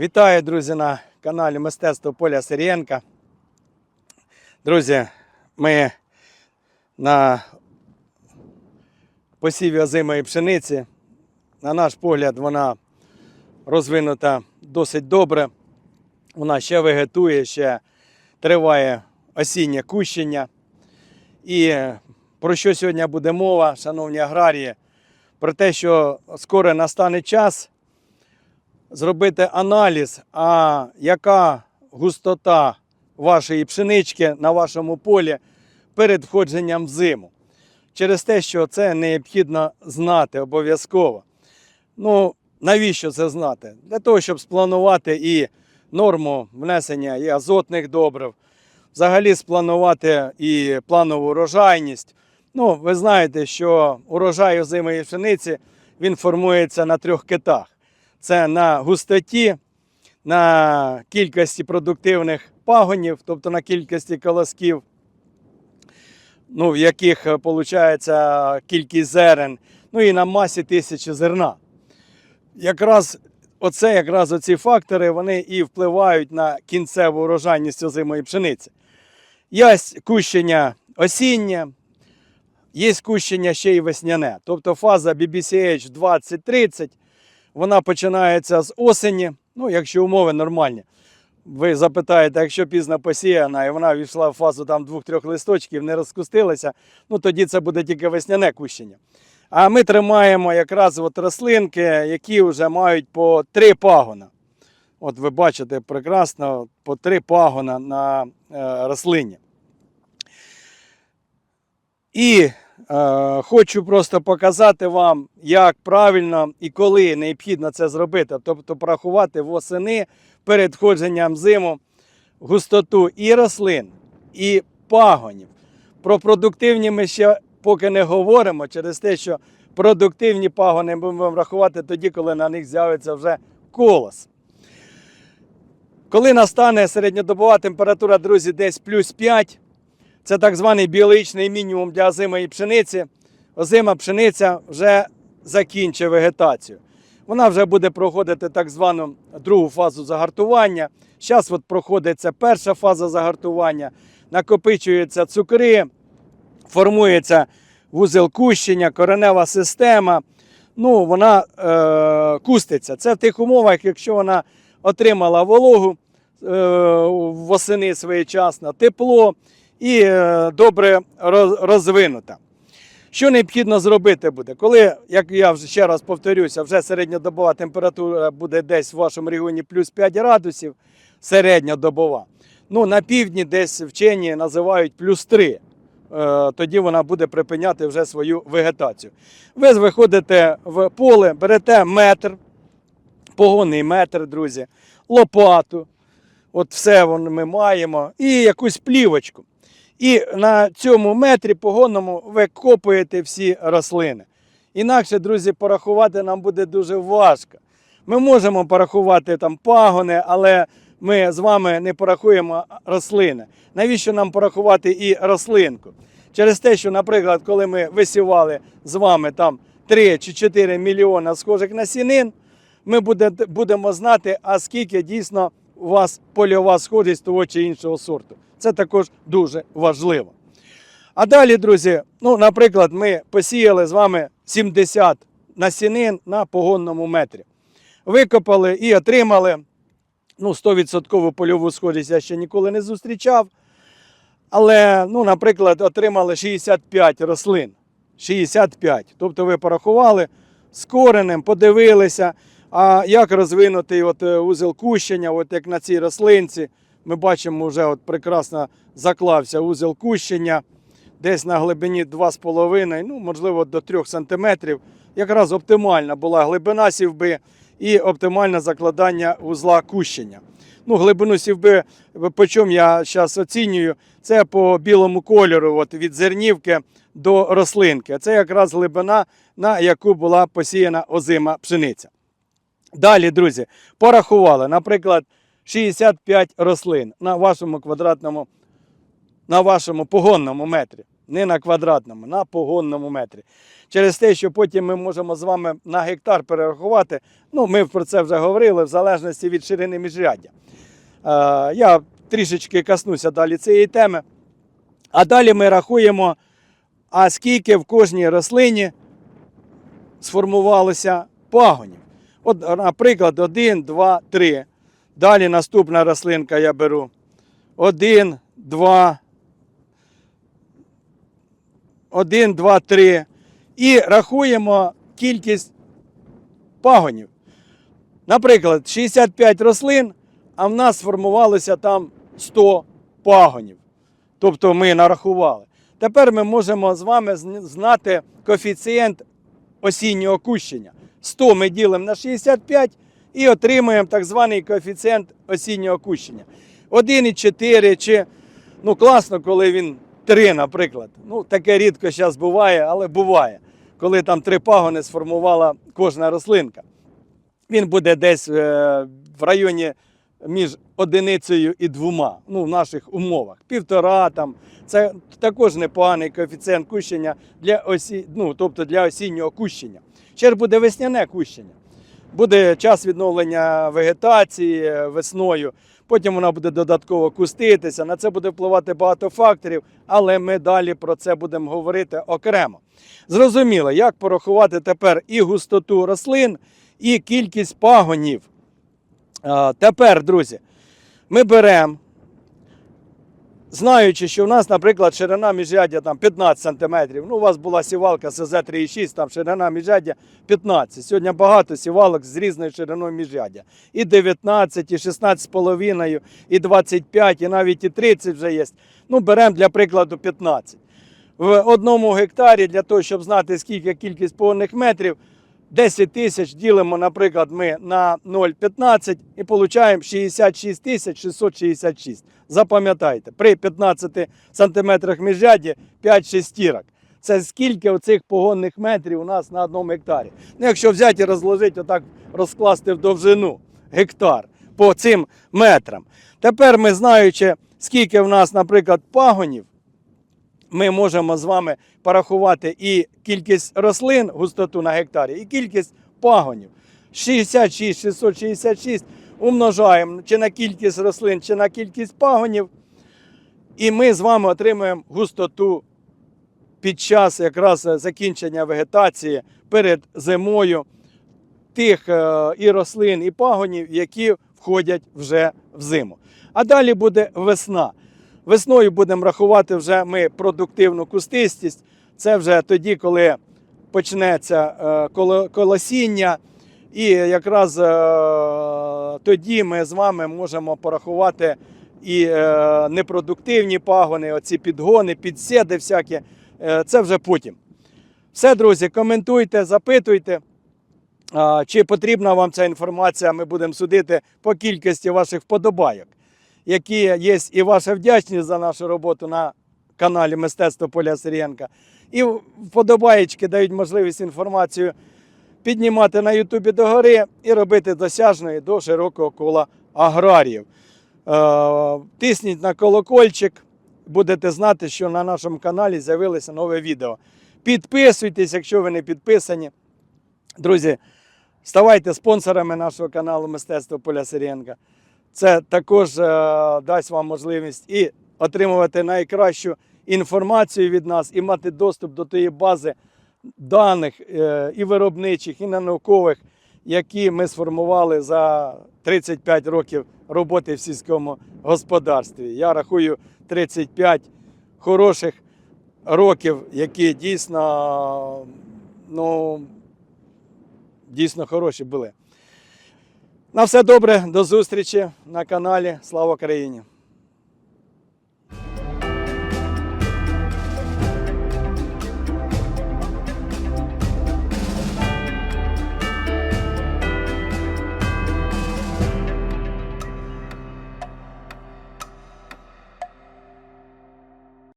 Вітаю, друзі, на каналі Мистецтво Поля Сирієнка. Друзі, ми на посіві озимої пшениці. На наш погляд, вона розвинута досить добре. Вона ще вегетує, ще триває осіннє кущення. І про що сьогодні буде мова, шановні аграрії? Про те, що скоро настане час зробити аналіз, а яка густота вашої пшенички на вашому полі перед входженням в зиму. Через те, що це необхідно знати обов'язково. Ну, навіщо це знати? Для того, щоб спланувати і норму внесення і азотних добрив, взагалі спланувати і планову урожайність. Ну, ви знаєте, що урожай озимої пшениці він формується на трьох китах це на густоті, на кількості продуктивних пагонів, тобто на кількості колосків, ну, в яких виходить кількість зерен, ну і на масі тисячі зерна. Якраз оце, якраз оці фактори вони і впливають на кінцеву урожайність озимої пшениці. Є кущення осіннє, є кущення ще й весняне. Тобто фаза BBCH 2030 вона починається з осені, ну, якщо умови нормальні. Ви запитаєте, якщо пізно посіяна і вона війшла в фазу там двох-трьох листочків, не розкустилася, ну тоді це буде тільки весняне кущення. А ми тримаємо якраз от рослинки, які вже мають по три пагона. От ви бачите прекрасно по три пагона на е, рослині. І Хочу просто показати вам, як правильно і коли необхідно це зробити. Тобто порахувати восени перед входженням зиму густоту і рослин, і пагонів. Про продуктивні ми ще поки не говоримо через те, що продуктивні пагони ми будемо рахувати тоді, коли на них з'явиться вже колос. Коли настане середньодобова температура, друзі, десь плюс 5. Це так званий біологічний мінімум для озимої пшениці. Озима пшениця вже закінчує вегетацію. Вона вже буде проходити так звану другу фазу загартування. Зараз от проходиться перша фаза загартування, накопичуються цукри, формується вузел кущення, коренева система. Ну, Вона е, куститься. Це в тих умовах, якщо вона отримала вологу е, восени своєчасно, тепло і е, добре розвинута. Що необхідно зробити буде? Коли, як я вже ще раз повторюся, вже середньодобова температура буде десь в вашому регіоні плюс 5 градусів, середньодобова. Ну, на півдні десь вчені називають плюс 3. Е, тоді вона буде припиняти вже свою вегетацію. Ви виходите в поле, берете метр, погонний метр, друзі, лопату. От все ми маємо, і якусь плівочку. І на цьому метрі погонному ви копуєте всі рослини. Інакше, друзі, порахувати нам буде дуже важко. Ми можемо порахувати там пагони, але ми з вами не порахуємо рослини. Навіщо нам порахувати і рослинку? Через те, що, наприклад, коли ми висівали з вами там 3 чи 4 мільйона схожих насінин, ми будемо знати, а скільки дійсно у вас польова схожість того чи іншого сорту. Це також дуже важливо. А далі, друзі, ну, наприклад, ми посіяли з вами 70 насінин на погонному метрі. Викопали і отримали ну, 100% польову схожість я ще ніколи не зустрічав. Але, ну, наприклад, отримали 65 рослин. 65. Тобто ви порахували з коренем, подивилися, а як розвинутий от е, узел кущення, от як на цій рослинці. Ми бачимо, вже от прекрасно заклався узел кущення, десь на глибині 2,5, ну, можливо, до 3 см. Якраз оптимальна була глибина сівби і оптимальне закладання узла кущення. Ну, Глибину сівби, по чому я зараз оцінюю, це по білому кольору от від зернівки до рослинки. Це якраз глибина, на яку була посіяна озима пшениця. Далі, друзі, порахували, наприклад. 65 рослин на вашому квадратному, на вашому погонному метрі. не на квадратному, на погонному метрі. Через те, що потім ми можемо з вами на гектар перерахувати. Ну, ми про це вже говорили, в залежності від ширини міжряддя. Е, я трішечки коснуся далі цієї теми. А далі ми рахуємо, а скільки в кожній рослині сформувалося пагонів. От, наприклад, 1, 2, 3. Далі наступна рослинка я беру. 1, 2, 1, 2, 3. І рахуємо кількість пагонів. Наприклад, 65 рослин, а в нас сформувалося там 100 пагонів. Тобто ми нарахували. Тепер ми можемо з вами знати коефіцієнт осіннього кущення. 100 ми ділимо на 65 і отримуємо так званий коефіцієнт осіннього кущення. 1,4 чи ну класно, коли він 3, наприклад. Ну, таке рідко зараз буває, але буває, коли там три пагони сформувала кожна рослинка. Він буде десь е, в районі між одиницею і двома, ну, в наших умовах. Півтора там. Це також непоганий коефіцієнт кущення для осі... ну, тобто для осіннього кущення. Ще ж буде весняне кущення. Буде час відновлення вегетації е, весною, потім вона буде додатково куститися. На це буде впливати багато факторів, але ми далі про це будемо говорити окремо. Зрозуміло, як порахувати тепер і густоту рослин, і кількість пагонів. Тепер, друзі, ми беремо, знаючи, що у нас, наприклад, ширина міжряддя там 15 см. Ну, у вас була сівалка СЗ-3,6, там ширина міжряддя 15. Сьогодні багато сівалок з різною шириною міжряддя. І 19, і 16,5, і 25, і навіть і 30 вже є. Ну, беремо для прикладу 15. В одному гектарі для того, щоб знати, скільки кількість повних метрів, 10 тисяч ділимо, наприклад, ми на 0,15 і получаємо 66 тисяч 666. Запам'ятайте, при 15 сантиметрах міжряді 5 шестірок. Це скільки оцих погонних метрів у нас на одному гектарі. Ну, якщо взяти і розложити, отак розкласти в довжину гектар по цим метрам. Тепер ми знаючи, скільки в нас, наприклад, пагонів, ми можемо з вами порахувати і кількість рослин, густоту на гектарі, і кількість пагонів. 66, 666 умножаємо чи на кількість рослин, чи на кількість пагонів. І ми з вами отримуємо густоту під час якраз закінчення вегетації перед зимою тих е, і рослин, і пагонів, які входять вже в зиму. А далі буде весна. Весною будемо рахувати вже ми продуктивну кустистість. Це вже тоді, коли почнеться е, колосіння. І якраз е, тоді ми з вами можемо порахувати і е, непродуктивні пагони, оці підгони, підсіди всякі. Це вже потім. Все, друзі, коментуйте, запитуйте. Чи потрібна вам ця інформація, ми будемо судити по кількості ваших вподобайок, які є і ваша вдячність за нашу роботу на каналі Мистецтво Поля Сирієнка. І вподобаєчки дають можливість інформацію піднімати на Ютубі догори і робити досяжною до широкого кола аграріїв. Е, Тисніть на колокольчик, будете знати, що на нашому каналі з'явилося нове відео. Підписуйтесь, якщо ви не підписані. Друзі, ставайте спонсорами нашого каналу Мистецтво Поля Сирієнка. Це також е, дасть вам можливість і отримувати найкращу інформацію від нас, і мати доступ до тієї бази даних е, і виробничих, і наукових, які ми сформували за 35 років роботи в сільському господарстві. Я рахую 35 хороших років, які дійсно, ну, дійсно хороші були. На все добре, до зустрічі на каналі. Слава Україні!